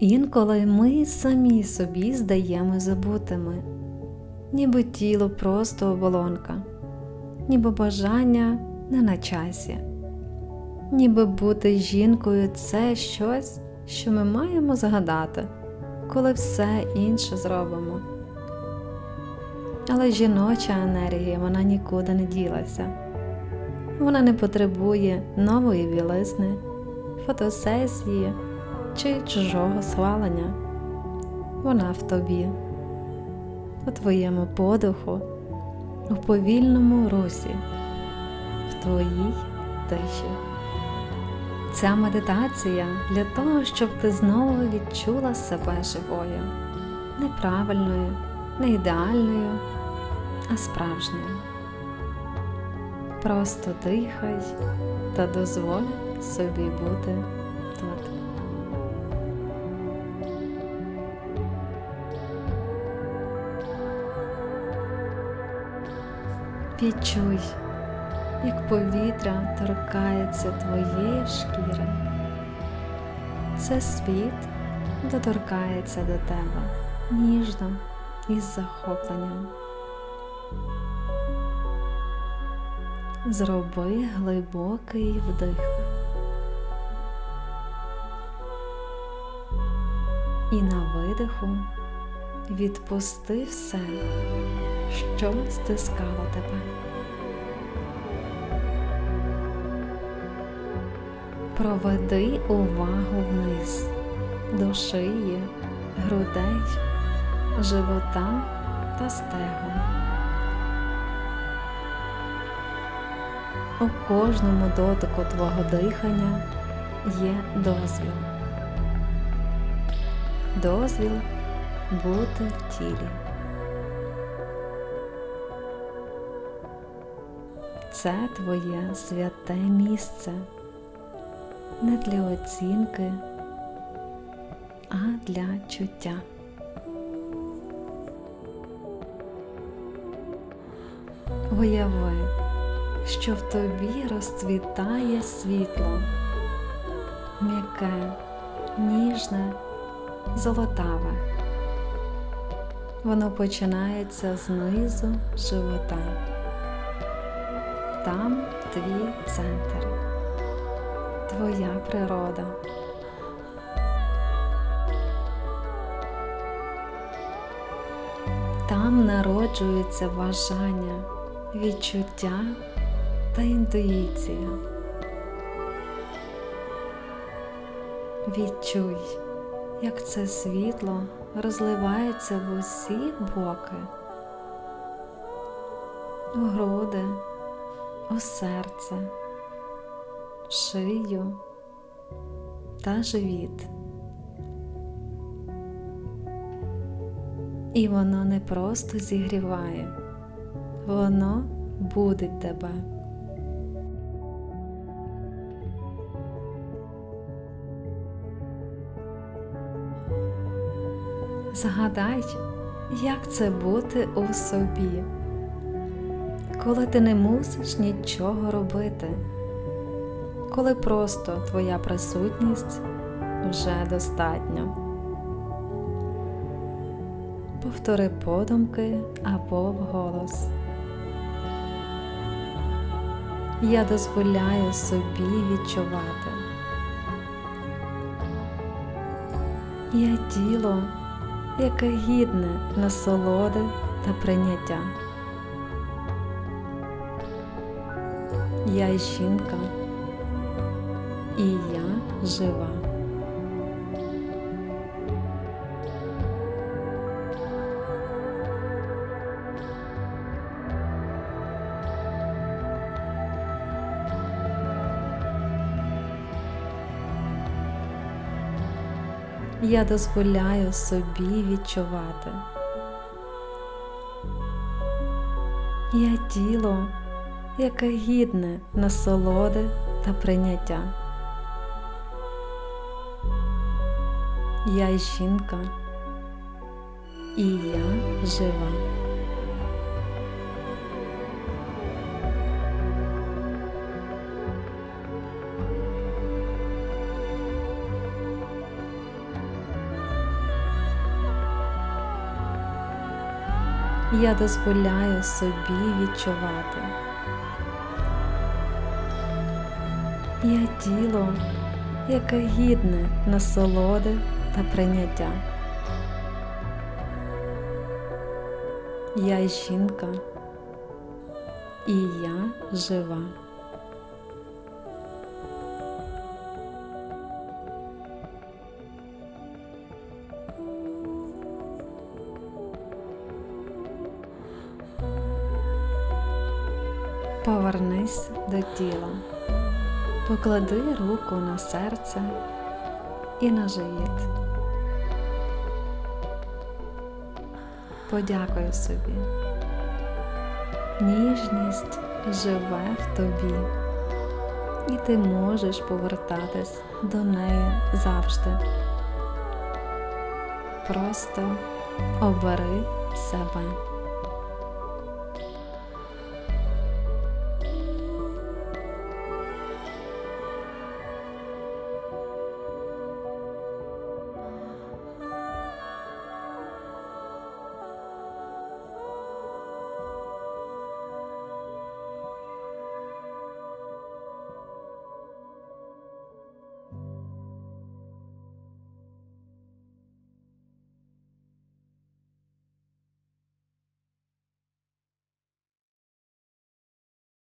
Інколи ми самі собі здаємо забутими, ніби тіло просто оболонка, ніби бажання не на часі, ніби бути жінкою це щось, що ми маємо згадати, коли все інше зробимо. Але жіноча енергія вона нікуди не ділася. Вона не потребує нової білизни, фотосесії чи чужого схвалення. Вона в тобі, у твоєму подиху, у повільному русі, в твоїй тиші. Ця медитація для того, щоб ти знову відчула себе живою, неправильною, не ідеальною, а справжньою. Просто дихай та дозволь собі бути Відчуй, як повітря торкається твоєї шкіри. Це світ доторкається до тебе ніжно і з захопленням. Зроби глибокий вдих. І на видиху відпусти все, що стискало тебе. Проведи увагу вниз до шиї, грудей, живота та стегон. У кожному дотику твого дихання є дозвіл. Дозвіл бути в тілі. Це твоє святе місце не для оцінки, а для чуття. Уяви, що в тобі розцвітає світло, м'яке, ніжне, золотаве. Воно починається знизу живота. Там твій центр, твоя природа. Там народжується бажання, відчуття та інтуїція. Відчуй, як це світло розливається в усі боки, груди, у серце, шию та живіт. І воно не просто зігріває, воно будить тебе. Згадай, як це бути у собі, коли ти не мусиш нічого робити, коли просто твоя присутність вже достатньо. Повтори подумки або вголос. Я дозволяю собі відчувати. Я тіло, яке гідне насолоди та прийняття. Я жінка, і я жива. Я дозволяю собі відчувати. Я тіло, яке гідне насолоди та прийняття. Я жінка, і я жива. Я дозволяю собі відчувати. Я тіло, яке гідне насолоди та прийняття. Я жінка, і я жива. Повернись до тіла, поклади руку на серце і на живіт. Подякую собі. Ніжність живе в тобі, і ти можеш повертатись до неї завжди. Просто обери себе.